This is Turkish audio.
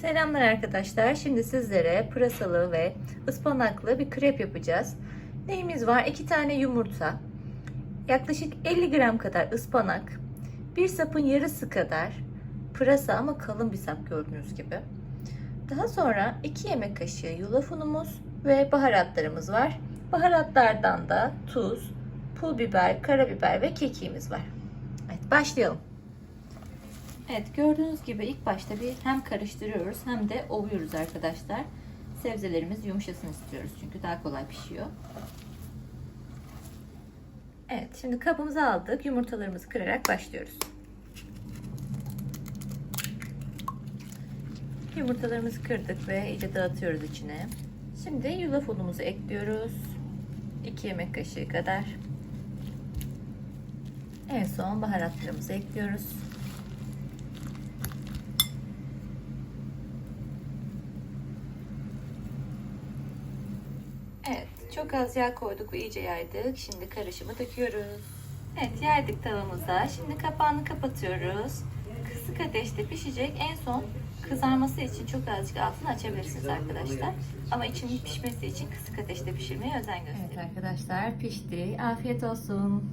Selamlar arkadaşlar. Şimdi sizlere pırasalı ve ıspanaklı bir krep yapacağız. Neyimiz var? 2 tane yumurta, yaklaşık 50 gram kadar ıspanak, bir sapın yarısı kadar pırasa ama kalın bir sap gördüğünüz gibi. Daha sonra 2 yemek kaşığı yulaf unumuz ve baharatlarımız var. Baharatlardan da tuz, pul biber, karabiber ve kekiğimiz var. Evet başlayalım. Evet gördüğünüz gibi ilk başta bir hem karıştırıyoruz hem de ovuyoruz arkadaşlar. Sebzelerimiz yumuşasın istiyoruz çünkü daha kolay pişiyor. Evet şimdi kabımızı aldık. Yumurtalarımızı kırarak başlıyoruz. Yumurtalarımızı kırdık ve iyice dağıtıyoruz içine. Şimdi yulaf unumuzu ekliyoruz. 2 yemek kaşığı kadar. En son baharatlarımızı ekliyoruz. Evet, çok az yağ koyduk ve iyice yaydık. Şimdi karışımı döküyoruz. Evet, yaydık tavamıza. Şimdi kapağını kapatıyoruz. Kısık ateşte pişecek. En son kızarması için çok azıcık altını açabilirsiniz arkadaşlar. Ama içinin pişmesi için kısık ateşte pişirmeye özen gösterin. Evet arkadaşlar pişti. Afiyet olsun.